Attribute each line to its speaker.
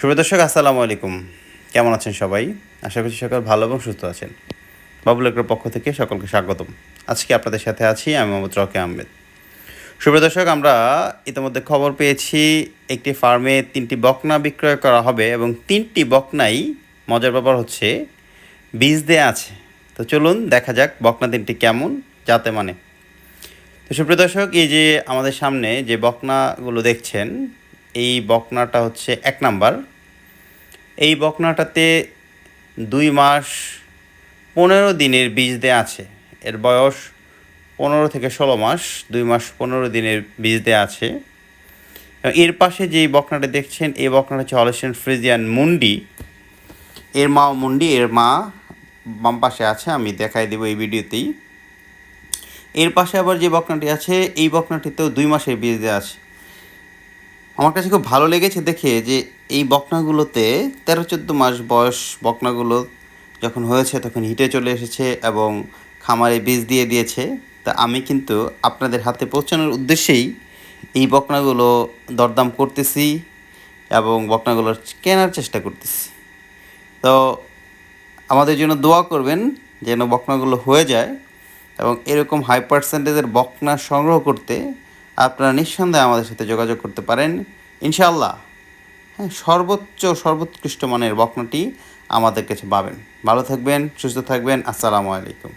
Speaker 1: শুভ দর্শক, আসসালামু আলাইকুম। কেমন আছেন সবাই? আশা করছি সকল ভালো এবং সুস্থ আছেন। বাবুল পক্ষ থেকে সকলকে স্বাগতম। আজকে আপনাদের সাথে আছি আমি মোহাম্মদ রকে আহমেদ। শুভ দর্শক, আমরা ইতিমধ্যে খবর পেয়েছি, একটি ফার্মে তিনটি বকনা বিক্রয় করা হবে এবং তিনটি বকনাই মজার ব্যাপার হচ্ছে বীজ দেয়া আছে। তো চলুন দেখা যাক বকনা তিনটি কেমন, যাতে মানে। তো সুপ্রিয় দর্শক, এই যে আমাদের সামনে যে বকনাগুলো দেখছেন এই বকনাটা হচ্ছে এক নাম্বার। এই বকনাটাতে দুই মাস পনেরো দিনের বীজ দেয়া আছে। এর বয়স পনেরো থেকে ষোলো মাস, দুই মাস পনেরো দিনের বীজ দেয়া আছে। এর পাশে যে বকনাটা দেখছেন, এই বকনাটা হচ্ছে হলেশিয়ান ফ্রিজিয়ান মুন্ডি। এর মা মুন্ডি, এর মা বাম পাশে আছে, আমি দেখাই দেবো এই ভিডিওতেই। এর পাশে আবার যে বকনাটি আছে, এই বকনাটিতেও দুই মাসের বীজ দেওয়া আছে। আমার কাছে খুব ভালো লেগেছে দেখে যে এই বকনাগুলোতে তেরো, চোদ্দ মাস বয়স বকনাগুলো যখন হয়েছে তখন হিটে চলে এসেছে এবং খামারে বীজ দিয়ে দিয়েছে। তা আমি কিন্তু আপনাদের হাতে পৌঁছানোর উদ্দেশ্যেই এই বকনাগুলো দরদাম করতেছি এবং বকনাগুলো কেনার চেষ্টা করতেছি। তো আমাদের জন্য দোয়া করবেন যেন বকনাগুলো হয়ে যায় এবং এরকম হাই পার্সেন্টেজের বকনা সংগ্রহ করতে আপনারা নিঃসন্দেহে আমাদের সাথে যোগাযোগ করতে পারেন। ইনশাআল্লাহ হ্যাঁ সর্বোচ্চ, সর্বোৎকৃষ্ট মানের বকনাটি আমাদের কাছে পাবেন। ভালো থাকবেন, সুস্থ থাকবেন, আসসালামু আলাইকুম।